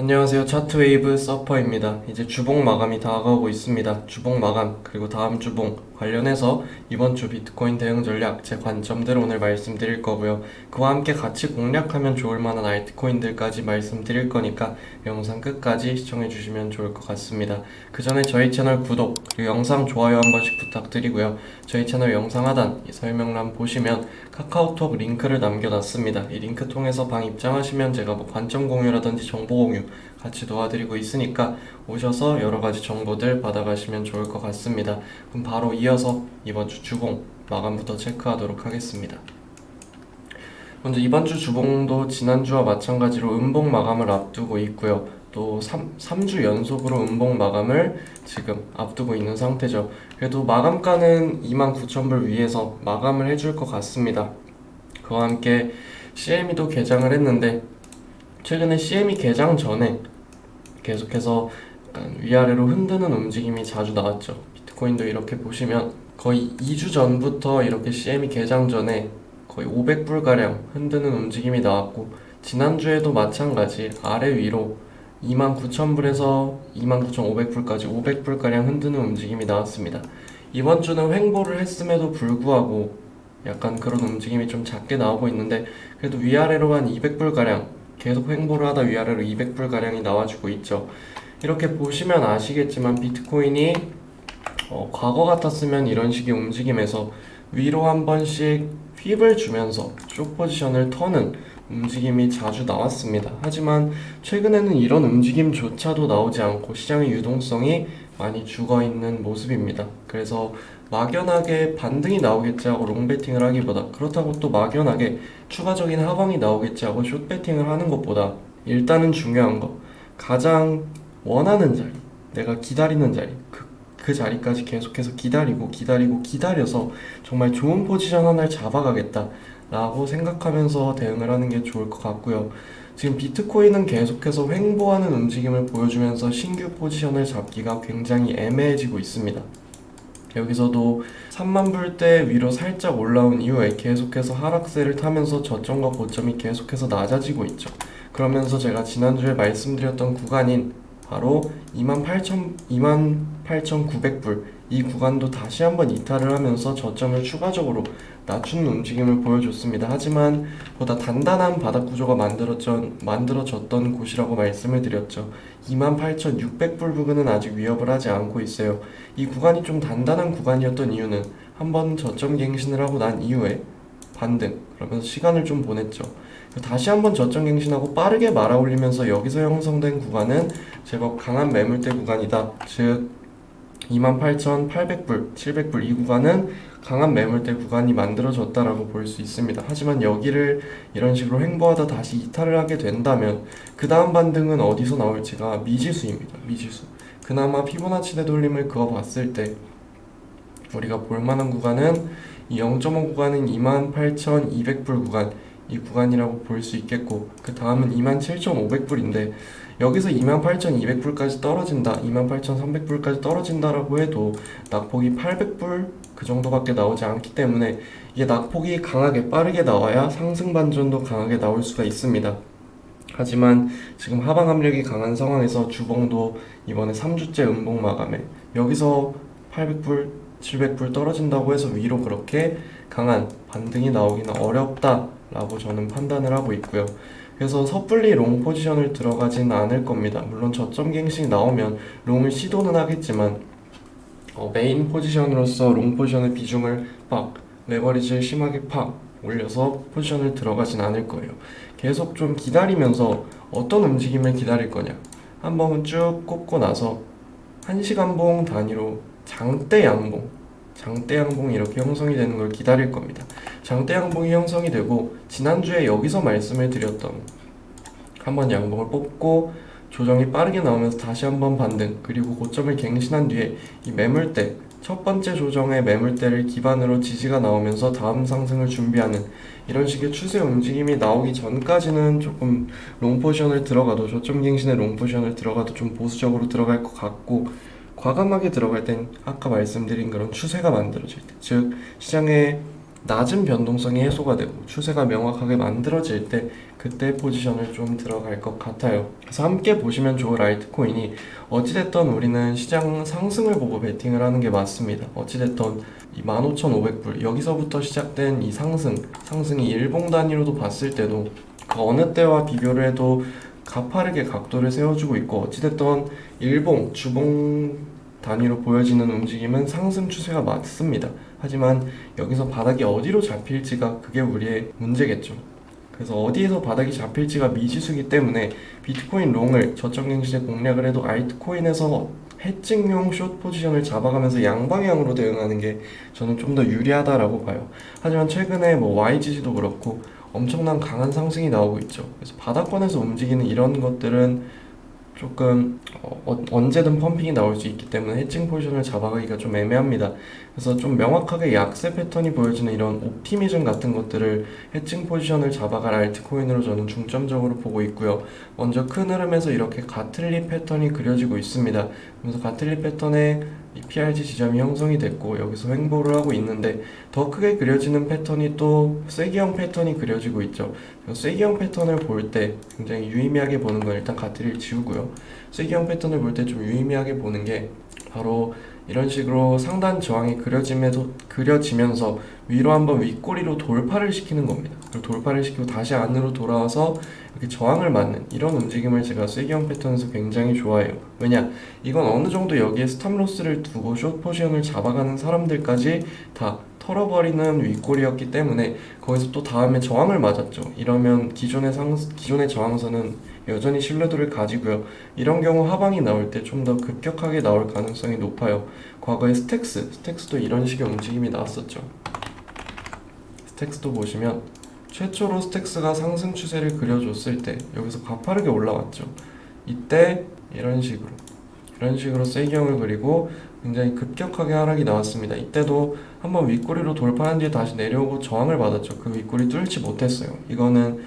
안녕하세요. 차트웨이브 서퍼입니다. 이제 주봉 마감이 다가오고 있습니다. 주봉 마감 그리고 다음 주봉 관련해서 이번 주 비트코인 대응 전략 제 관점들을 오늘 말씀드릴 거고요. 그와 함께 같이 공략하면 좋을 만한 알트코인들까지 말씀드릴 거니까 영상 끝까지 시청해 주시면 좋을 것 같습니다. 그 전에 저희 채널 구독 그리고 영상 좋아요 한 번씩 부탁드리고요. 저희 채널 영상 하단 이 설명란 보시면 카카오톡 링크를 남겨놨습니다. 이 링크 통해서 방 입장하시면 제가 뭐 관점 공유라든지 정보 공유 같이 도와드리고 있으니까 오셔서 여러 가지 정보들 받아가시면 좋을 것 같습니다. 그럼 바로 이어서 이번 주 주봉 마감부터 체크하도록 하겠습니다. 먼저 이번 주 주봉도 지난주와 마찬가지로 음봉 마감을 앞두고 있고요. 또 3, 3주 연속으로 음봉 마감을 지금 앞두고 있는 상태죠. 그래도 마감가는 29,000불 위에서 마감을 해줄 것 같습니다. 그와 함께 CME도 개장을 했는데 최근에 CME 개장 전에 계속해서 위아래로 흔드는 움직임이 자주 나왔죠. 비트코인도 이렇게 보시면 거의 2주 전부터 이렇게 CME 개장 전에 거의 500불 가량 흔드는 움직임이 나왔고 지난주에도 마찬가지 아래 위로 29,000불에서 29,500불까지 500불 가량 흔드는 움직임이 나왔습니다. 이번 주는 횡보를 했음에도 불구하고 약간 그런 움직임이 좀 작게 나오고 있는데 그래도 위아래로 한 200불 가량 계속 횡보를 하다 위아래로 200불 가량이 나와주고 있죠. 이렇게 보시면 아시겠지만 비트코인이 어, 과거 같았으면 이런 식의 움직임에서 위로 한 번씩 휩을 주면서 숏 포지션을 터는 움직임이 자주 나왔습니다. 하지만 최근에는 이런 움직임조차도 나오지 않고 시장의 유동성이 많이 죽어 있는 모습입니다. 그래서 막연하게 반등이 나오겠지 하고 롱 베팅을 하기보다 그렇다고 또 막연하게 추가적인 하방이 나오겠지 하고 숏 베팅을 하는 것보다 일단은 중요한 거 가장 원하는 자리 내가 기다리는 자리 그, 그 자리까지 계속해서 기다리고 기다리고 기다려서 정말 좋은 포지션 하나를 잡아가겠다 라고 생각하면서 대응을 하는 게 좋을 것 같고요. 지금 비트코인은 계속해서 횡보하는 움직임을 보여주면서 신규 포지션을 잡기가 굉장히 애매해지고 있습니다. 여기서도 3만 불대 위로 살짝 올라온 이후에 계속해서 하락세를 타면서 저점과 고점이 계속해서 낮아지고 있죠. 그러면서 제가 지난주에 말씀드렸던 구간인 바로 28,000, 28,900불 이 구간도 다시 한번 이탈을 하면서 저점을 추가적으로 낮추는 움직임을 보여줬습니다. 하지만 보다 단단한 바닥 구조가 만들어졌, 만들어졌던 곳이라고 말씀을 드렸죠. 28,600불 부근은 아직 위협을 하지 않고 있어요. 이 구간이 좀 단단한 구간이었던 이유는 한번 저점 갱신을 하고 난 이후에 반등 그러면서 시간을 좀 보냈죠. 다시 한번 저점 갱신하고 빠르게 말아 올리면서 여기서 형성된 구간은 제법 강한 매물대 구간이다. 즉 28,800불, 700불 이 구간은 강한 매물대 구간이 만들어졌다라고 볼 수 있습니다. 하지만 여기를 이런 식으로 횡보하다 다시 이탈을 하게 된다면 그 다음 반등은 어디서 나올지가 미지수입니다. 미지수. 그나마 피보나치 되돌림을 그어봤을 때 우리가 볼만한 구간은 이 0.5 구간은 28,200불 구간 이 구간이라고 볼 수 있겠고 그 다음은 27,500불인데 여기서 28,200불까지 떨어진다 28,300불까지 떨어진다라고 해도 낙폭이 800불 그 정도밖에 나오지 않기 때문에 이게 낙폭이 강하게 빠르게 나와야 상승 반전도 강하게 나올 수가 있습니다. 하지만 지금 하방 압력이 강한 상황에서 주봉도 이번에 3주째 음봉 마감에 여기서 800불, 700불 떨어진다고 해서 위로 그렇게 강한 반등이 나오기는 어렵다라고 저는 판단을 하고 있고요. 그래서 섣불리 롱 포지션을 들어가지는 않을 겁니다. 물론 저점 갱신이 나오면 롱을 시도는 하겠지만 어, 메인 포지션으로서 롱 포지션의 비중을 팍 레버리지를 심하게 팍 올려서 포지션을 들어가진 않을 거예요. 계속 좀 기다리면서 어떤 움직임을 기다릴 거냐. 한 번은 쭉 꼽고 나서 한 시간 봉 단위로 장대 양봉, 장대 양봉이 이렇게 형성이 되는 걸 기다릴 겁니다. 장대 양봉이 형성이 되고 지난주에 여기서 말씀을 드렸던 한번 양봉을 뽑고 조정이 빠르게 나오면서 다시 한번 반등 그리고 고점을 갱신한 뒤에 이 매물대 첫 번째 조정의 매물대를 기반으로 지지가 나오면서 다음 상승을 준비하는 이런 식의 추세 움직임이 나오기 전까지는 조금 롱 포지션을 들어가도 저점 갱신의 롱 포지션을 들어가도 좀 보수적으로 들어갈 것 같고 과감하게 들어갈 땐 아까 말씀드린 그런 추세가 만들어질 때, 즉 시장의 낮은 변동성이 해소가 되고 추세가 명확하게 만들어질 때 그때 포지션을 좀 들어갈 것 같아요. 그래서 함께 보시면 좋을 알트코인이 어찌됐던 우리는 시장 상승을 보고 베팅을 하는 게 맞습니다. 어찌됐던 이 15,500불 여기서부터 시작된 이 상승 상승이 일봉 단위로도 봤을 때도 그 어느 때와 비교를 해도 가파르게 각도를 세워주고 있고 어찌됐던 일봉 주봉 단위로 보여지는 움직임은 상승 추세가 맞습니다. 하지만 여기서 바닥이 어디로 잡힐지가 그게 우리의 문제겠죠. 그래서 어디에서 바닥이 잡힐지가 미지수기 때문에 비트코인 롱을 저점갱신에 공략을 해도 알트코인에서 해칭용 숏 포지션을 잡아가면서 양방향으로 대응하는 게 저는 좀 더 유리하다라고 봐요. 하지만 최근에 뭐 YGC도 그렇고 엄청난 강한 상승이 나오고 있죠. 그래서 바닥권에서 움직이는 이런 것들은 조금 어, 어- 언제든 펌핑이 나올 수 있기 때문에 해칭 포지션을 잡아가기가 좀 애매합니다. 그래서 좀 명확하게 약세 패턴이 보여지는 이런 옵티미즘 같은 것들을 해칭 포지션을 잡아갈 알트코인으로 저는 중점적으로 보고 있고요. 먼저 큰 흐름에서 이렇게 가틀리 패턴이 그려지고 있습니다. 그래서 가틀리 패턴에 이 PRG 지점이 형성이 됐고 여기서 횡보를 하고 있는데 더 크게 그려지는 패턴이 또 쐐기형 패턴이 그려지고 있죠. 쐐기형 패턴을 볼 때 굉장히 유의미하게 보는 건 일단 가트리를 지우고요. 쐐기형 패턴을 볼 때 좀 유의미하게 보는 게 바로 이런 식으로 상단 저항이 그려지면서 그려지면서 위로 한번 윗꼬리로 돌파를 시키는 겁니다. 그리고 돌파를 시키고 다시 안으로 돌아와서 이렇게 저항을 맞는 이런 움직임을 제가 쐐기형 패턴에서 굉장히 좋아해요. 왜냐? 이건 어느 정도 여기에 스탑로스를 두고 숏 포지션을 잡아가는 사람들까지 다 털어버리는 윗골이었기 때문에 거기서 또 다음에 저항을 맞았죠. 이러면 기존의 상 기존의 저항선은 여전히 신뢰도를 가지고요. 이런 경우 하방이 나올 때 좀 더 급격하게 나올 가능성이 높아요. 과거에 스택스, 스택스도 이런 식의 움직임이 나왔었죠. 스택스도 보시면 최초로 스택스가 상승 추세를 그려줬을 때 여기서 가파르게 올라왔죠. 이때 이런 식으로 이런 식으로 세기형을 그리고 굉장히 급격하게 하락이 나왔습니다. 이때도 한번 윗꼬리로 돌파한 뒤에 다시 내려오고 저항을 받았죠. 그 윗꼬리 뚫지 못했어요. 이거는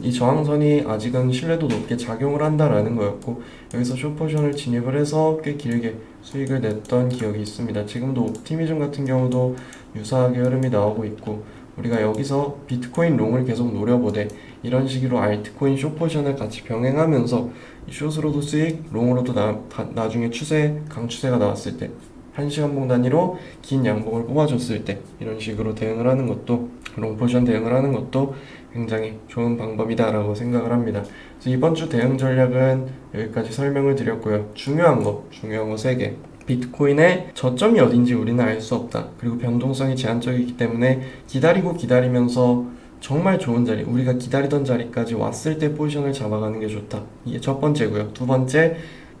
이 저항선이 아직은 신뢰도 높게 작용을 한다라는 거였고 여기서 숏포션을 진입을 해서 꽤 길게 수익을 냈던 기억이 있습니다. 지금도 옵티미즘 같은 경우도 유사하게 흐름이 나오고 있고 우리가 여기서 비트코인 롱을 계속 노려보되 이런 식으로 알트코인 숏포션을 같이 병행하면서 이 숏으로도 수익, 롱으로도 나, 다- 나중에 추세, 강추세가 나왔을 때 1시간 봉 단위로 긴 양봉을 뽑아줬을 때 이런 식으로 대응을 하는 것도 롱 포지션 대응을 하는 것도 굉장히 좋은 방법이다라고 생각을 합니다. 그래서 이번 주 대응 전략은 여기까지 설명을 드렸고요. 중요한 거, 중요한 거세 개. 비트코인의 저점이 어딘지 우리는 알 수 없다. 그리고 변동성이 제한적이기 때문에 기다리고 기다리면서 정말 좋은 자리, 우리가 기다리던 자리까지 왔을 때 포지션을 잡아가는 게 좋다. 이게 첫 번째고요. 두 번째,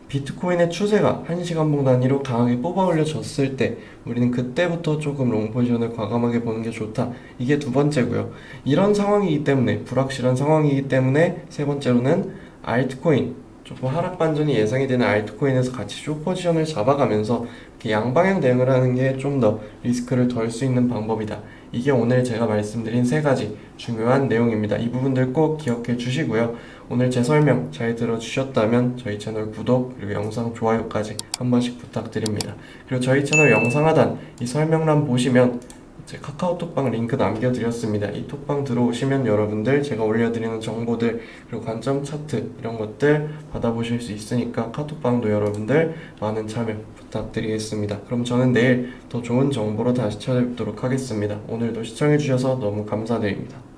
비트코인의 추세가 1시간 봉 단위로 강하게 뽑아 올려졌을 때 우리는 그때부터 조금 롱 포지션을 과감하게 보는 게 좋다. 이게 두 번째고요. 이런 상황이기 때문에 불확실한 상황이기 때문에 세 번째로는 알트코인 조금 하락 반전이 예상이 되는 알트코인에서 같이 숏 포지션을 잡아가면서 이렇게 양방향 대응을 하는 게 좀 더 리스크를 덜 수 있는 방법이다. 이게 오늘 제가 말씀드린 세 가지 중요한 내용입니다. 이 부분들 꼭 기억해 주시고요. 오늘 제 설명 잘 들어주셨다면 저희 채널 구독 그리고 영상 좋아요까지 한 번씩 부탁드립니다. 그리고 저희 채널 영상 하단 이 설명란 보시면 제 카카오톡방 링크 남겨드렸습니다. 이 톡방 들어오시면 여러분들 제가 올려드리는 정보들 그리고 관점 차트 이런 것들 받아보실 수 있으니까 카톡방도 여러분들 많은 참여 부탁드리겠습니다. 그럼 저는 내일 더 좋은 정보로 다시 찾아뵙도록 하겠습니다. 오늘도 시청해주셔서 너무 감사드립니다.